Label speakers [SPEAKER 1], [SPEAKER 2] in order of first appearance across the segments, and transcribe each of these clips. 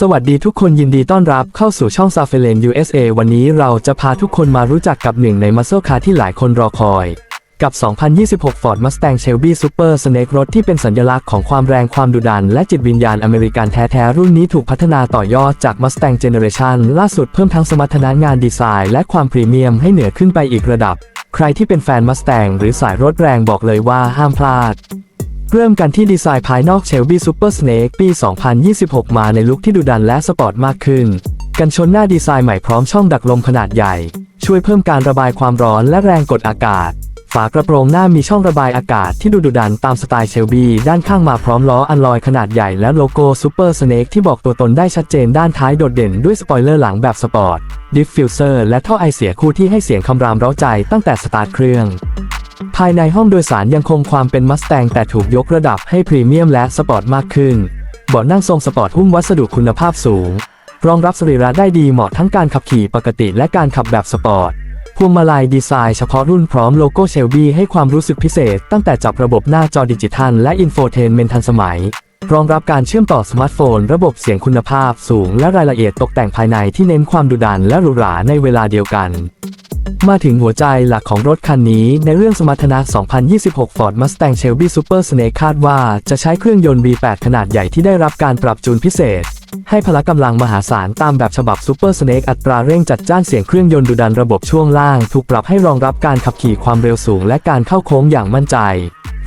[SPEAKER 1] สวัสดีทุกคนยินดีต้อนรับเข้าสู่ช่อง s a f e l e n USA วันนี้เราจะพาทุกคนมารู้จักกับหนึ่งในมัสเซ c คาร์ที่หลายคนรอคอย กับ 2026 Ford Mustang Shelby Super Snake รถที่เป็นสัญลักษณ์ของความแรงความดุดัน และจิตวิญญาณอเมริกันแท้ ๆ รุ่นนี้ถูกพัฒนาต่อยอดจาก Mustang Generation ล่าสุดเพิ่มทั้งสมรรถนะงานดีไซน์ และความพรีเมียมให้เหนือขึ้นไปอีกระดับ ใครที่เป็นแฟน Mustang หรือสายรถแรงบอกเลยว่าห้ามพลาด เริ่มกันที่ดีไซน์ภายนอก Shelby Super Snake ปี 2026 มาในลุคที่ดุดันและสปอร์ตมากขึ้น กันชนหน้าดีไซน์ใหม่พร้อมช่องดักลมขนาดใหญ่ ช่วยเพิ่มการระบายความร้อนและแรงกดอากาศ ฝากระโปรงหน้ามีช่องระบายอากาศที่ดูดุดันตามสไตล์เชลบีด้านข้างมาพร้อมล้ออันลอยขนาดใหญ่และโลโก้ Super Snake ที่บอกตัวตนได้ชัดเจนด้านท้ายโดดเด่นด้วยสปอยเลอร์หลังแบบสปอร์ตดิฟฟิวเซอร์และท่อไอเสียคู่ที่ให้เสียงคำรามเร้าใจตั้งแต่สตาร์ทเครื่อง ภายในห้องโดยสารยังคงความเป็นมัสแตงแต่ถูกยกระดับให้พรีเมียมและสปอร์ตมากขึ้นเบาะนั่งทรงสปอร์ตหุ้มวัสดุคุณภาพสูง รองรับสรีระได้ดีเหมาะทั้งการขับขี่ปกติและการขับแบบสปอร์ตพวงมาลัยดีไซน์เฉพาะรุ่นพร้อมโลโก้เชลบี้ให้ความรู้สึกพิเศษ ตั้งแต่จับระบบหน้าจอดิจิทัลและอินโฟเทนเมนทันสมัย รองรับการเชื่อมต่อสมาร์ทโฟน ระบบเสียงคุณภาพสูงและรายละเอียดตกแต่งภายในที่เน้นความดุดันและหรูหราในเวลาเดียวกัน มาถึงหัวใจหลักของรถคันนี้ในเรื่องสมรรถนะ 2026 Ford Mustang Shelby Super Snake คาดว่าจะใช้เครื่องยนต์ V8 ขนาดใหญ่ที่ได้รับการปรับจูนพิเศษ ให้พละกำลังมหาศาลตามแบบฉบับ Super Snake อัตราเร่งจัดจ้านเสียงเครื่องยนต์ดุดันระบบช่วงล่าง ถูกปรับให้รองรับการขับขี่ความเร็วสูงและการเข้าโค้งอย่างมั่นใจ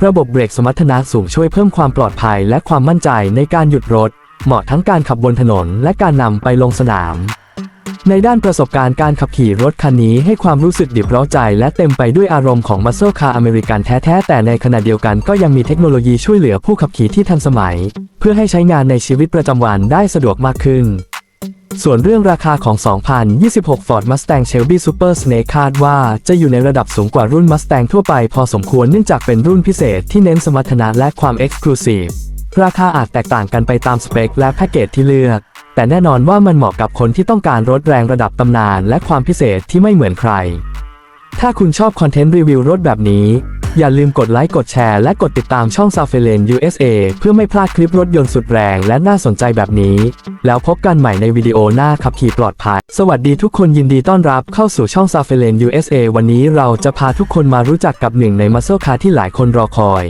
[SPEAKER 1] ระบบเบรกสมรรถนะสูงช่วยเพิ่มความปลอดภัยและความมั่นใจในการหยุดรถ เหมาะทั้งการขับบนถนนและการนำไปลงสนาม ในด้านประสบการณ์การขับขี่รถคันนี้ให้ความรู้สึกดิบร้าใจ และเต็มไปด้วยอารมณ์ของมัสเซ c คาร์อเมริกันแท้ๆ แต่ในขณะเดียวกันก็ยังมีเทคโนโลยีช่วยเหลือผู้ขับขี่ที่ทันสมัย เพื่อให้ใช้งานในชีวิตประจำวันได้สะดวกมากขึ้นส่วนเรื่องราคาของ 2026 Ford Mustang Shelby Super Snake คาดว่าจะอยู่ในระดับสูงกว่ารุ่น Mustang ทั่วไปพอสมควรเนื่องจากเป็นรุ่นพิเศษที่เน้นสมรรถนะและความ Exclusive ราคาอาจแตกต่างกันไปตามสเปคและแพ็กเกจที่เลือก แต่แน่นอนว่ามันเหมาะกับคนที่ต้องการรถแรงระดับตำนานและความพิเศษที่ไม่เหมือนใคร ถ้าคุณชอบคอนเทนต์รีวิวรถแบบนี้ อย่าลืมกดไลค์กดแชร์และกดติดตามช่อง s a f e l e n USA เพื่อไม่พลาดคลิปรถยนต์สุดแรงและน่าสนใจแบบนี้ แล้วพบกันใหม่ในวิดีโอหน้าขับขี่ปลอดภัย สวัสดีทุกคนยินดีต้อนรับเข้าสู่ช่อง s a f e l e n USA วันนี้เราจะพาทุกคนมารู้จักกับหนึ่งในมัสเซ c คาร์ที่หลายคนรอคอย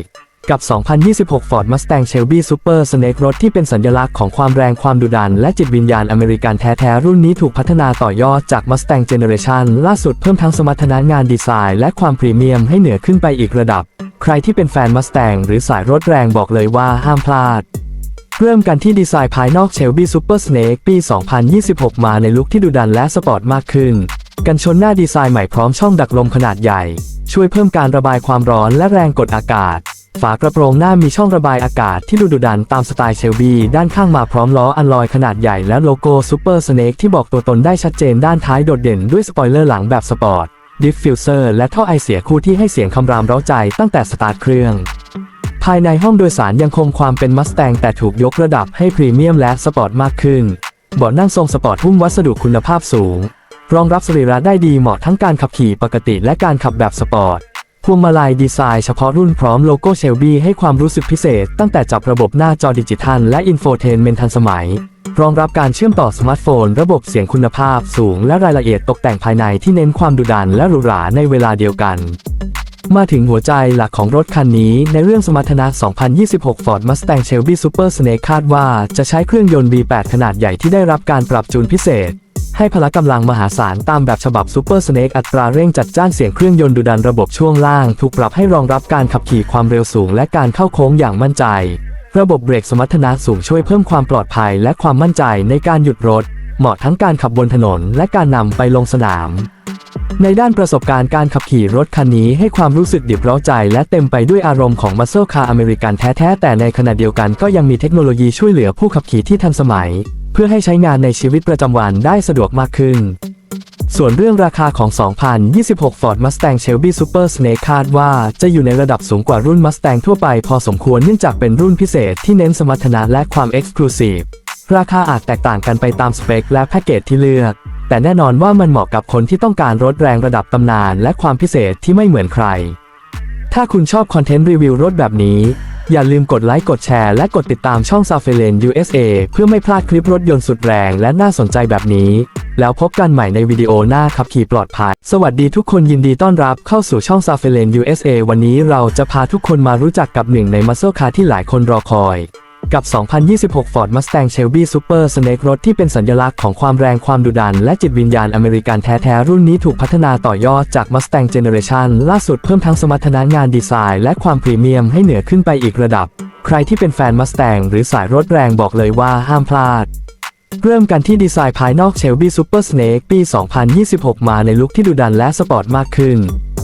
[SPEAKER 1] กับ 2026 Ford Mustang Shelby Super Snake รถที่เป็นสัญลักษณ์ของความแรงความดุดัน และจิตวิญญาณอเมริกันแท้ๆ รุ่นนี้ถูกพัฒนาต่อยอดจาก Mustang Generation ล่าสุดเพิ่มทั้งสมรรถนะงานดีไซน์ และความพรีเมียมให้เหนือขึ้นไปอีกระดับ ใครที่เป็นแฟน Mustang หรือสายรถแรงบอกเลยว่าห้ามพลาดเริ่มกันที่ดีไซน์ภายนอก Shelby Super Snake ปี 2026 มาในลุคที่ดุดันและสปอร์ตมากขึ้น กันชนหน้าดีไซน์ใหม่พร้อมช่องดักลมขนาดใหญ่ ช่วยเพิ่มการระบายความร้อนและแรงกดอากาศ ฝากระโปรงหน้ามีช่องระบายอากาศที่ดูดุดันตามสไตล์เชลบีด้านข้างมาพร้อมล้ออันลอยขนาดใหญ่และโลโก้ Super Snake ที่บอกตัวตนได้ชัดเจนด้านท้ายโดดเด่นด้วยสปอยเลอร์หลังแบบสปอร์ตดิฟฟิวเซอร์และท่อไอเสียคู่ที่ให้เสียงคำรามเร้าใจตั้งแต่สตาร์ทเครื่อง ภายในห้องโดยสารยังคงความเป็นมัสแตงแต่ถูกยกระดับให้พรีเมียมและสปอร์ตมากขึ้นเบาะนั่งทรงสปอร์ตหุ้มวัสดุคุณภาพสูง รองรับสรีระได้ดีเหมาะทั้งการขับขี่ปกติและการขับแบบสปอร์ต พวงมาลัยดีไซน์เฉพาะรุ่นพร้อมโลโก้เชลบี้ให้ความรู้สึกพิเศษ ตั้งแต่จับระบบหน้าจอดิจิทัลและอินโฟเทนเมนทันสมัย รองรับการเชื่อมต่อสมาร์ทโฟน ระบบเสียงคุณภาพสูง และรายละเอียดตกแต่งภายในที่เน้นความดุดันและหรูหราในเวลาเดียวกัน มาถึงหัวใจหลักของรถคันนี้ในเรื่องสมรรถนะ 2026 Ford Mustang Shelby Super Snake คาดว่าจะใช้เครื่องยนต์ V8 ขนาดใหญ่ที่ได้รับการปรับจูนพิเศษ ให้พละกำลังมหาศาลตามแบบฉบับ Super Snake อัตราเร่งจัดจ้านเสียงเครื่องยนต์ดุดันระบบช่วงล่าง ถูกปรับให้รองรับการขับขี่ความเร็วสูงและการเข้าโค้งอย่างมั่นใจ ระบบเบรกสมรรถนะสูงช่วยเพิ่มความปลอดภัยและความมั่นใจในการหยุดรถ เหมาะทั้งการขับบนถนนและการนำไปลงสนาม ในด้านประสบการณ์การขับขี่รถคันนี้ให้ความรู้สึกดิบร้าใจ และเต็มไปด้วยอารมณ์ของมัสเซ c คาร์อเมริกันแท้ๆแต่ในขณะเดียวกันก็ยังมีเทคโนโลยีช่วยเหลือผู้ขับขี่ที่ทันสมัย เพื่อให้ใช้งานในชีวิตประจำวันได้สะดวกมากขึ้น ส่วนเรื่องราคาของ 2026 Ford Mustang Shelby Super Snake คาดว่าจะอยู่ในระดับสูงกว่ารุ่น Mustang ทั่วไปพอสมควรเนื่องจากเป็นรุ่นพิเศษที่เน้นสมรรถนะและความ Exclusive ราคาอาจแตกต่างกันไปตามสเปคและแพ็กเกจที่เลือก แต่แน่นอนว่ามันเหมาะกับคนที่ต้องการรถแรงระดับตำนานและความพิเศษที่ไม่เหมือนใคร ถ้าคุณชอบคอนเทนต์รีวิวรถแบบนี้ อย่าลืมกดไลค์กดแชร์และกดติดตามช่อง s a f e l e n USA เพื่อไม่พลาดคลิปรถยนต์สุดแรงและน่าสนใจแบบนี้ แล้วพบกันใหม่ในวิดีโอหน้าขับขี่ปลอดภัย สวัสดีทุกคนยินดีต้อนรับเข้าสู่ช่อง s a f e l e n USA วันนี้เราจะพาทุกคนมารู้จักกับหนึ่งในมัสเซลคาร์ที่หลายคนรอคอย กับ 2026 Ford Mustang Shelby Super Snake รถที่เป็นสัญลักษณ์ของความแรงความดุดัน และจิตวิญญาณอเมริกันแท้ๆ รุ่นนี้ถูกพัฒนาต่อยอดจาก Mustang Generation ล่าสุดเพิ่มทั้งสมรรถนะงานดีไซน์ และความพรีเมียมให้เหนือขึ้นไปอีกระดับ ใครที่เป็นแฟน Mustang หรือสายรถแรงบอกเลยว่าห้ามพลาดเริ่มกันที่ดีไซน์ภายนอก Shelby Super Snake ปี 2026 มาในลุคที่ดุดันและสปอร์ตมากขึ้น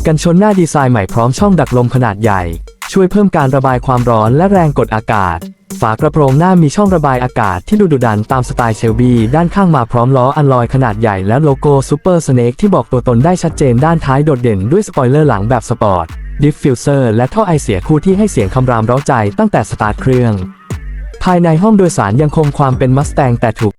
[SPEAKER 1] กันชนหน้าดีไซน์ใหม่พร้อมช่องดักลมขนาดใหญ่ ช่วยเพิ่มการระบายความร้อนและแรงกดอากาศ ฝากระโปรงหน้ามีช่องระบายอากาศที่ดูดุดันตามสไตล์เชลบีด้านข้างมาพร้อมล้ออันลอยขนาดใหญ่และโลโก้ Super Snake ที่บอกตัวตนได้ชัดเจนด้านท้ายโดดเด่นด้วยสปอยเลอร์หลังแบบสปอร์ตดิฟฟิวเซอร์และท่อไอเสียคู่ที่ให้เสียงคำรามเร้าใจตั้งแต่สตาร์ทเครื่อง ภายในห้องโดยสารยังคงความเป็นมัสแตงแต่ถูก